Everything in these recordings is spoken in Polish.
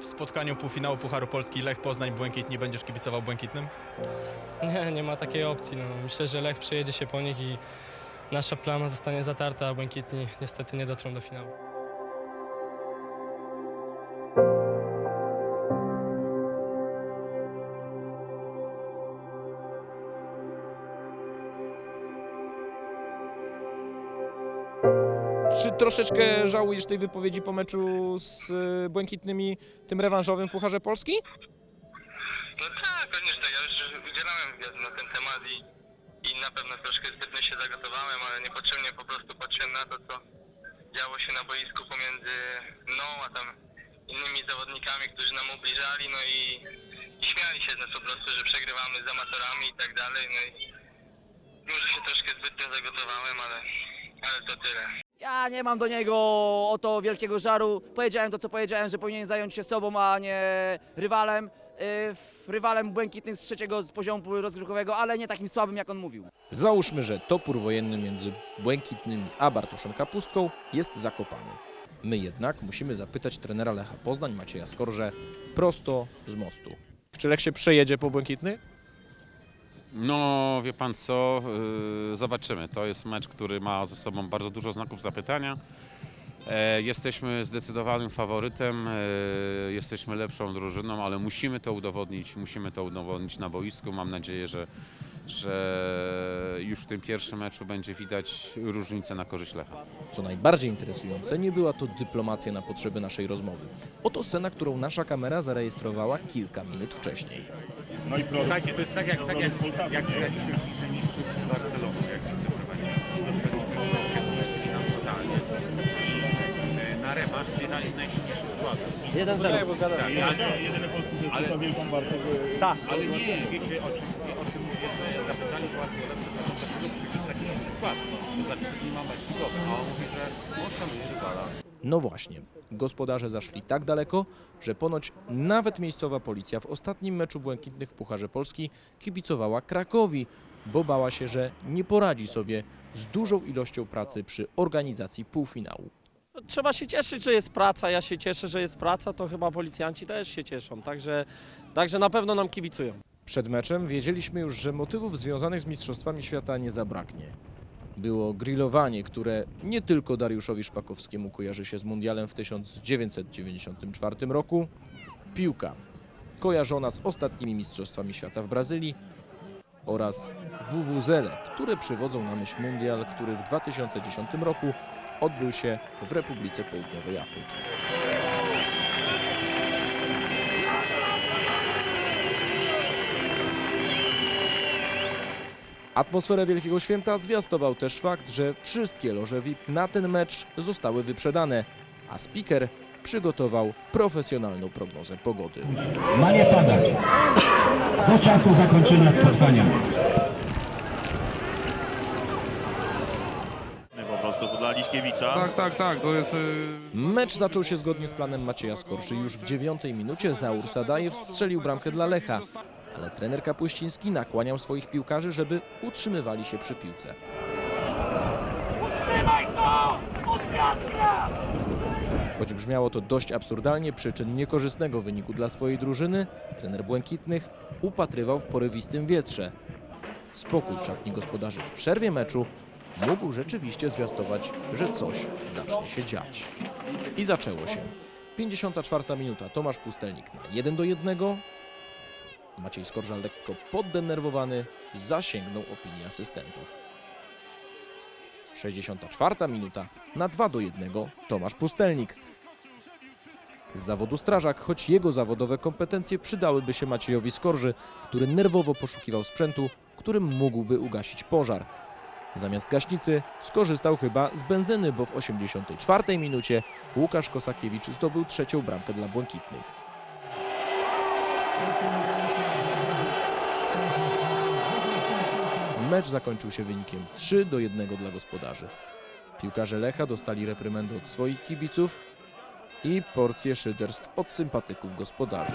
w spotkaniu półfinału Pucharu Polski Lech Poznań Błękitni będziesz kibicował Błękitnym? Nie, nie ma takiej opcji. No. Myślę, że Lech przyjedzie się po nich i nasza plama zostanie zatarta, a Błękitni niestety nie dotrą do finału. Troszeczkę żałujesz tej wypowiedzi po meczu z y, Błękitnymi, tym rewanżowym Pucharze Polski? No tak, tak. Ja już udzielałem wywiadu na ten temat i, i na pewno troszkę zbytnio się zagotowałem, ale niepotrzebnie po prostu patrzyłem na to, co działo się na boisku pomiędzy mną, a tam innymi zawodnikami, którzy nam ubliżali, no i, i śmiali się z nas po prostu, że przegrywamy z amatorami i tak dalej, no i może się troszkę zbytnio zagotowałem, ale, ale to tyle. Ja nie mam do niego o to wielkiego żaru. Powiedziałem to, co powiedziałem, że powinien zająć się sobą, a nie rywalem. Yy, f- rywalem błękitnych z trzeciego z poziomu rozgrywkowego, ale nie takim słabym, jak on mówił. Załóżmy, że topór wojenny między Błękitnymi a Bartoszem Kapustką jest zakopany. My jednak musimy zapytać trenera Lecha Poznań, Macieja Skorże, prosto z mostu. Czy Lech się przejedzie po Błękitny? No, wie pan co, yy, zobaczymy. To jest mecz, który ma ze sobą bardzo dużo znaków zapytania. E, jesteśmy zdecydowanym faworytem, e, jesteśmy lepszą drużyną, ale musimy to udowodnić, musimy to udowodnić na boisku. Mam nadzieję, że, że już w tym pierwszym meczu będzie widać różnicę na korzyść Lecha. Co najbardziej interesujące, nie była to dyplomacja na potrzeby naszej rozmowy. Oto scena, którą nasza kamera zarejestrowała kilka minut wcześniej. Słuchajcie, to jest tak jak, tak jak, jak w Lidze Mistrzów z Barceloną, jak. Dostaliśmy nas totalnie. I y, na rewanż przyjechali najsilniejszy skład. 1-0. Tak, ale, jedyny ale. Tak. Ale nie, wiecie o czym, No właśnie, gospodarze zaszli tak daleko, że ponoć nawet miejscowa policja w ostatnim meczu Błękitnych w Pucharze Polski kibicowała Krakowi, bo bała się, że nie poradzi sobie z dużą ilością pracy przy organizacji półfinału. Trzeba się cieszyć, że jest praca. Ja się cieszę, że jest praca, to chyba policjanci też się cieszą. Także, także na pewno nam kibicują. Przed meczem wiedzieliśmy już, że motywów związanych z Mistrzostwami Świata nie zabraknie. Było grillowanie, które nie tylko Dariuszowi Szpakowskiemu kojarzy się z mundialem w 1994 roku, piłka kojarzona z ostatnimi Mistrzostwami Świata w Brazylii oraz WWZele, które przywodzą na myśl mundial, który w 2010 roku odbył się w Republice Południowej Afryki. Atmosferę Wielkiego Święta zwiastował też fakt, że wszystkie loże VIP na ten mecz zostały wyprzedane, a speaker przygotował profesjonalną prognozę pogody. Ma nie padać do czasu zakończenia spotkania. Po prostu dla Liśkiewicza. Tak, tak, tak, to jest... y, Mecz zaczął się zgodnie z planem Macieja Skorszy. Już w dziewiątej minucie Zaur Sadajew strzelił bramkę dla Lecha, ale trener Kapuściński nakłaniał swoich piłkarzy, żeby utrzymywali się przy piłce. Choć brzmiało to dość absurdalnie, przyczyn niekorzystnego wyniku dla swojej drużyny, trener Błękitnych upatrywał w porywistym wietrze. Spokój w szatni gospodarzy w przerwie meczu mógł rzeczywiście zwiastować, że coś zacznie się dziać. I zaczęło się. 54 minuta. Tomasz Pustelnik na 1 do 1. Maciej Skorża lekko poddenerwowany zasięgnął opinii asystentów. 64 minuta. Na 2 do 1 Tomasz Pustelnik. Z zawodu strażak, choć jego zawodowe kompetencje przydałyby się Maciejowi Skorży, który nerwowo poszukiwał sprzętu, którym mógłby ugasić pożar. Zamiast gaśnicy skorzystał chyba z benzyny, bo w 84 minucie Łukasz Kosakiewicz zdobył trzecią bramkę dla Błękitnych. Mecz zakończył się wynikiem 3 do 1 dla gospodarzy. Piłkarze Lecha dostali reprymendę od swoich kibiców i porcję szyderstw od sympatyków gospodarzy.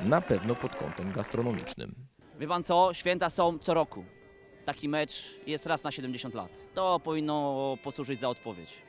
na pewno pod kątem gastronomicznym. Wie pan co? Święta są co roku. Taki mecz jest raz na 70 lat. To powinno posłużyć za odpowiedź.